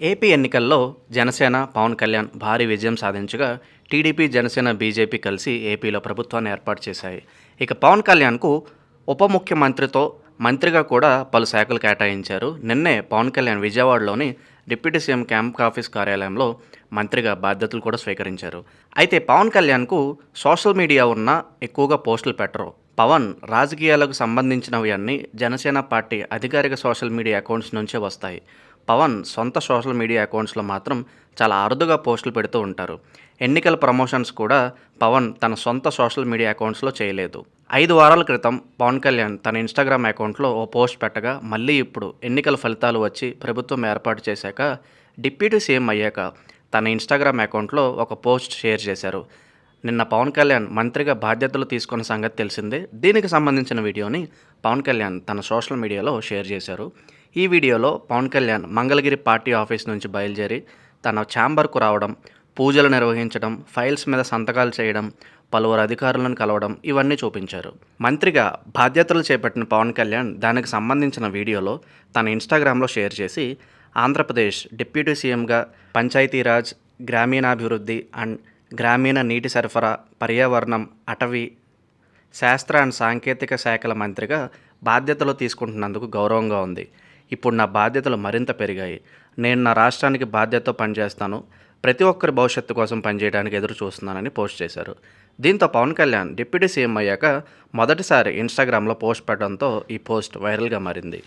AP ఎన్నికల్లో జనసేన పవన్ కళ్యాణ్ భారీ విజయం సాధించగా టీడీపీ జనసేన బీజేపీ కలిసి ఏపీలో ప్రభుత్వాన్ని ఏర్పాటు చేశాయి. ఇక పవన్ కళ్యాణ్కు ఉప ముఖ్యమంత్రితో మంత్రిగా కూడా పలు శాఖలు కేటాయించారు. నిన్నే పవన్ కళ్యాణ్ విజయవాడలోని డిప్యూటీ సీఎం క్యాంప్ ఆఫీస్ కార్యాలయంలో మంత్రిగా బాధ్యతలు కూడా స్వీకరించారు. అయితే పవన్ కళ్యాణ్కు సోషల్ మీడియా ఉన్న ఎక్కువగా పోస్టులు పెట్టరు. పవన్ రాజకీయాలకు సంబంధించినవి అన్నీ జనసేన పార్టీ అధికారిక సోషల్ మీడియా అకౌంట్స్ నుంచే వస్తాయి. పవన్ సొంత సోషల్ మీడియా అకౌంట్స్లో మాత్రం చాలా అరుదుగా పోస్టులు పెడుతూ ఉంటారు. ఎన్నికల ప్రమోషన్స్ కూడా పవన్ తన సొంత సోషల్ మీడియా అకౌంట్స్లో చేయలేదు. ఐదు వారాల క్రితం పవన్ కళ్యాణ్ తన ఇన్స్టాగ్రామ్ అకౌంట్లో ఓ పోస్ట్ పెట్టగా మళ్ళీ ఇప్పుడు ఎన్నికల ఫలితాలు వచ్చి ప్రభుత్వం ఏర్పాటు చేశాక డిప్యూటీ సీఎం అయ్యాక తన ఇన్స్టాగ్రామ్ అకౌంట్లో ఒక పోస్ట్ షేర్ చేశారు. నిన్న పవన్ కళ్యాణ్ మంత్రిగా బాధ్యతలు తీసుకున్న సంగతి తెలిసిందే. దీనికి సంబంధించిన వీడియోని పవన్ కళ్యాణ్ తన సోషల్ మీడియాలో షేర్ చేశారు. ఈ వీడియోలో పవన్ కళ్యాణ్ మంగళగిరి పార్టీ ఆఫీస్ నుంచి బయలుదేరి తన ఛాంబర్కు రావడం పూజలు నిర్వహించడం ఫైల్స్ మీద సంతకాలు చేయడం పలువురు అధికారులను కలవడం ఇవన్నీ చూపించారు. మంత్రిగా బాధ్యతలు చేపట్టిన పవన్ కళ్యాణ్ దానికి సంబంధించిన వీడియోలో తన ఇన్స్టాగ్రామ్లో షేర్ చేసి ఆంధ్రప్రదేశ్ డిప్యూటీ సీఎంగా పంచాయతీరాజ్ గ్రామీణాభివృద్ధి అండ్ గ్రామీణ నీటి సరఫరా పర్యావరణం అటవీ శాస్త్ర అండ్ సాంకేతిక శాఖల మంత్రిగా బాధ్యతలు తీసుకుంటున్నందుకు గౌరవంగా ఉంది. ఇప్పుడు నా బాధ్యతలు మరింత పెరిగాయి. నేను నా రాష్ట్రానికి బాధ్యతతో పనిచేస్తాను. ప్రతి ఒక్కరి భవిష్యత్తు కోసం పనిచేయడానికి ఎదురు చూస్తున్నానని పోస్ట్ చేశారు. దీంతో పవన్ కళ్యాణ్ డిప్యూటీ సీఎం అయ్యాక మొదటిసారి ఇన్స్టాగ్రామ్లో పోస్ట్ పెట్టడంతో ఈ పోస్ట్ వైరల్గా మారింది.